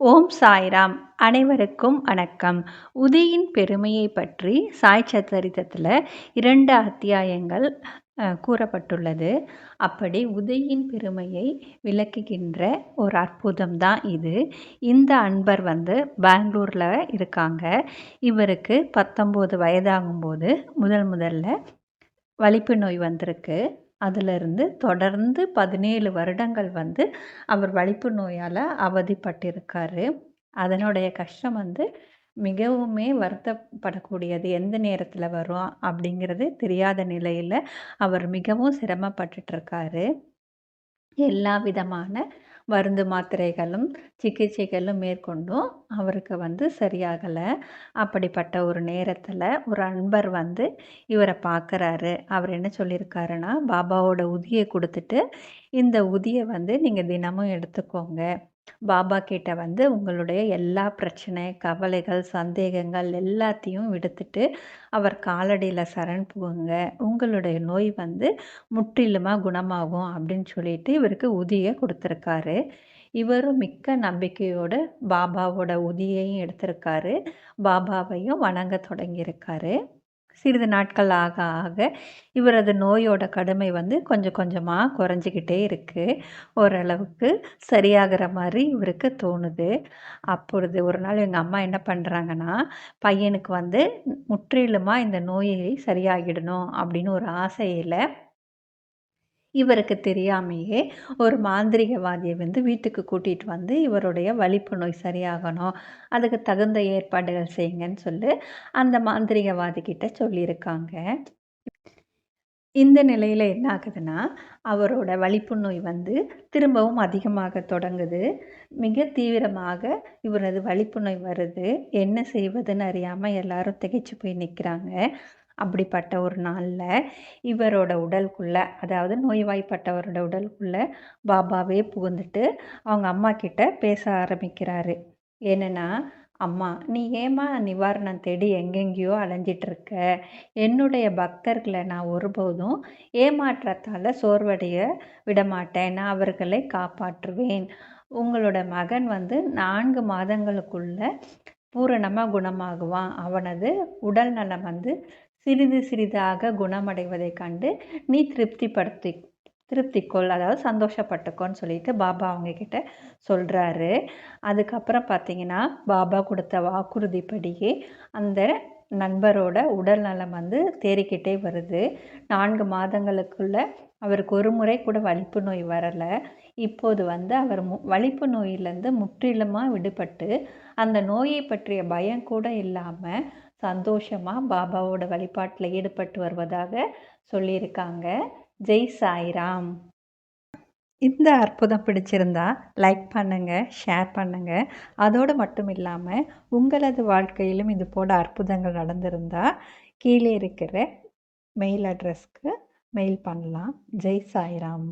ஓம் சாய்ராம். அனைவருக்கும் வணக்கம். உதியின் பெருமையை பற்றி சாய் சத்தரித்தத்தில் இரண்டு அத்தியாயங்கள் கூறப்பட்டுள்ளது. அப்படி உதயின் பெருமையை விளக்குகின்ற ஒரு அற்புதம் தான் இது. இந்த அன்பர் வந்து பெங்களூரில் இருக்காங்க. இவருக்கு பத்தொம்போது வயதாகும்போது முதல் முதல்ல வலிப்பு நோய் வந்திருக்கு. அதிலிருந்து தொடர்ந்து பதினேழு வருடங்கள் வந்து அவர் வலிப்பு நோயால் அவதிப்பட்டிருக்காரு. அதனுடைய கஷ்டம் வந்து மிகவுமே வருத்தப்படக்கூடியது. எந்த நேரத்தில் வரும் அப்படிங்கிறது தெரியாத நிலையில் அவர் மிகவும் சிரமப்பட்டுட்ருக்காரு எல்லா விதமான மருந்து மாத்திரைகளும் சிகிச்சைகளும் மேற்கொண்டும். அவருக்கு வந்து சரியாகலை. அப்படிப்பட்ட ஒரு நேரத்தில் ஒரு அன்பர் வந்து இவரை பார்க்குறாரு அவர் என்ன சொல்லியிருக்காருன்னா பாபாவோட உதியை கொடுத்துட்டு இந்த உதியை வந்து நீங்கள் தினமும் எடுத்துக்கோங்க. பாபா கிட்ட வந்து உங்களுடைய எல்லா பிரச்சனை கவலைகள் சந்தேகங்கள் எல்லாத்தையும் விடுத்துட்டு அவர் காலடியில் சரண் புகுங்க. உங்களுடைய நோய் வந்து முற்றிலுமாக குணமாகும் அப்படின்னு சொல்லிட்டு இவருக்கு உதியை கொடுத்துருக்காரு. இவரும் மிக்க நம்பிக்கையோடு பாபாவோட உதியையும் எடுத்திருக்காரு. பாபாவையும் வணங்க தொடங்கியிருக்காரு. சிறிது நாட்கள் ஆக ஆக இவரது நோயோட கடுமை வந்து கொஞ்சம் கொஞ்சமாக குறைஞ்சிக்கிட்டே இருக்குது ஓரளவுக்கு சரியாகிற மாதிரி இவருக்கு தோணுது. அப்பொழுது ஒரு நாள் எங்கள் அம்மா என்ன பண்ணுறாங்கன்னா பையனுக்கு வந்து முற்றிலுமாக இந்த நோயை சரியாகிடணும் அப்படின்னு ஒரு ஆசையில் இவருக்கு தெரியாமையே ஒரு மாந்திரிகவாதியை வந்து வீட்டுக்கு கூட்டிகிட்டு வந்து இவருடைய வலிப்பு நோய் சரியாகணும். அதுக்கு தகுந்த ஏற்பாடுகள் செய்யுங்கன்னு சொல்லி அந்த மாந்திரிகவாதி கிட்ட சொல்லியிருக்காங்க. இந்த நிலையில் என்ன ஆகுதுன்னா அவரோட வலிப்பு நோய் வந்து திரும்பவும் அதிகமாக தொடங்குது. மிக தீவிரமாக இவரது வலிப்பு நோய் வருது. என்ன செய்வதுன்னு அறியாமல் எல்லாரும் திகைச்சு போய் நிற்கிறாங்க அப்படிப்பட்ட ஒரு நாளில் இவரோட உடலுக்குள்ளே அதாவது நோய்வாய்ப்பட்டவரோட உடலுக்குள்ளே பாபாவே புகுந்துட்டு அவங்க அம்மா கிட்ட பேச ஆரம்பிக்கிறாரு. என்னென்னா அம்மா நீ ஏமா நிவாரணம் தேடி எங்கெங்கேயோ அலைஞ்சிட்ருக்க? என்னுடைய பக்தர்களை நான் ஒருபோதும் ஏமாற்றத்தால் சோர்வடைய விடமாட்டேன். நான் அவர்களை காப்பாற்றுவேன். உங்களோட மகன் வந்து நான்கு மாதங்களுக்குள்ள பூரணமாக குணமாகுவான். அவனது உடல் நலம் வந்து சிறிது சிறிதாக குணமடைவதைக் கண்டு நீ திருப்திப்படுத்தி திருப்திக்கொள் அதாவது சந்தோஷப்பட்டுக்கோன்னு சொல்லிட்டு பாபா அவங்கக்கிட்ட சொல்கிறாரு அதுக்கப்புறம் பார்த்தீங்கன்னா பாபா கொடுத்த வாக்குறுதிப்படியே அந்த நண்பரோட உடல் நலம் வந்து தேறிக்கிட்டே வருது. நான்கு மாதங்களுக்குள்ள அவருக்கு ஒரு முறை கூட வலிப்பு நோய் வரலை. இப்போது வந்து அவர் மு வலிப்பு நோயிலேருந்து முற்றிலுமாக விடுபட்டு அந்த நோயை பற்றிய பயம் கூட இல்லாமல் சந்தோஷமாக பாபாவோட வழிபாட்டில் ஈடுபட்டு வருவதாக சொல்லியிருக்காங்க. ஜெய் சாய்ராம். இந்த அற்புதம் பிடிச்சிருந்தா லைக் பண்ணுங்கள் ஷேர் பண்ணுங்கள் அதோடு மட்டும் இல்லாமல் உங்களது வாழ்க்கையிலும் இது போல அற்புதங்கள் நடந்திருந்தால் கீழே இருக்கிற மெயில் அட்ரஸ்க்கு மெயில் பண்ணலாம். ஜெய் சாய்ராம்.